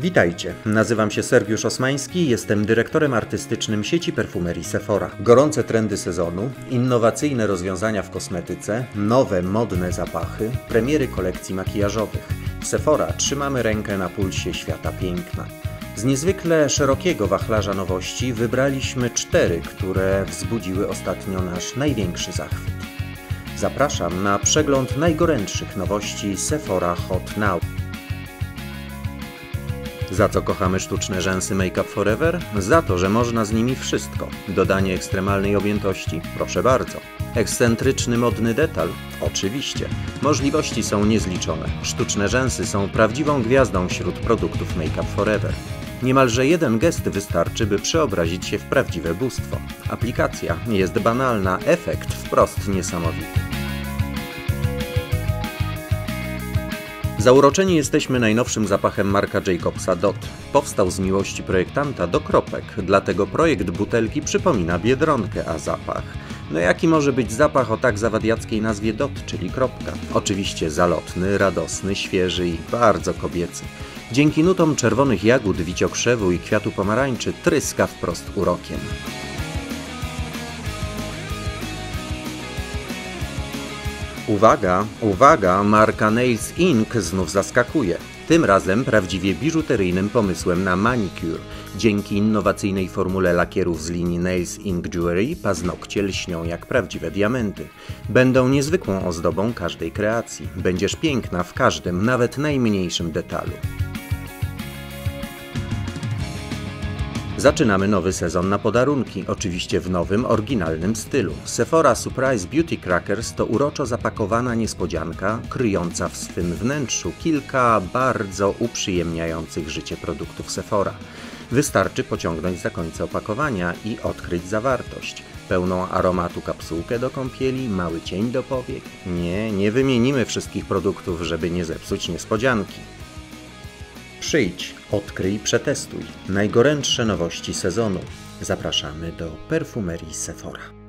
Witajcie, nazywam się Sergiusz Osmański, jestem dyrektorem artystycznym sieci perfumerii Sephora. Gorące trendy sezonu, innowacyjne rozwiązania w kosmetyce, nowe, modne zapachy, premiery kolekcji makijażowych. W Sephora trzymamy rękę na pulsie świata piękna. Z niezwykle szerokiego wachlarza nowości wybraliśmy cztery, które wzbudziły ostatnio nasz największy zachwyt. Zapraszam na przegląd najgorętszych nowości Sephora Hot Now. Za co kochamy sztuczne rzęsy Make Up Forever? Za to, że można z nimi wszystko. Dodanie ekstremalnej objętości? Proszę bardzo. Ekscentryczny modny detal? Oczywiście. Możliwości są niezliczone. Sztuczne rzęsy są prawdziwą gwiazdą wśród produktów Make Up Forever. Niemalże jeden gest wystarczy, by przeobrazić się w prawdziwe bóstwo. Aplikacja jest banalna, efekt wprost niesamowity. Zauroczeni jesteśmy najnowszym zapachem Marka Jacobsa Dot. Powstał z miłości projektanta do kropek, dlatego projekt butelki przypomina biedronkę, a zapach. No jaki może być zapach o tak zawadiackiej nazwie Dot, czyli kropka? Oczywiście zalotny, radosny, świeży i bardzo kobiecy. Dzięki nutom czerwonych jagód, wiciokrzewu i kwiatu pomarańczy tryska wprost urokiem. Uwaga, uwaga, marka Nails Inc. znów zaskakuje. Tym razem prawdziwie biżuteryjnym pomysłem na manicure. Dzięki innowacyjnej formule lakierów z linii Nails Inc. Jewelry paznokcie lśnią jak prawdziwe diamenty. Będą niezwykłą ozdobą każdej kreacji. Będziesz piękna w każdym, nawet najmniejszym detalu. Zaczynamy nowy sezon na podarunki, oczywiście w nowym, oryginalnym stylu. Sephora Surprise Beauty Crackers to uroczo zapakowana niespodzianka, kryjąca w swym wnętrzu kilka bardzo uprzyjemniających życie produktów Sephora. Wystarczy pociągnąć za końce opakowania i odkryć zawartość. Pełną aromatu kapsułkę do kąpieli, mały cień do powiek. Nie, nie wymienimy wszystkich produktów, żeby nie zepsuć niespodzianki. Przyjdź, odkryj, przetestuj. Najgorętsze nowości sezonu. Zapraszamy do perfumerii Sephora.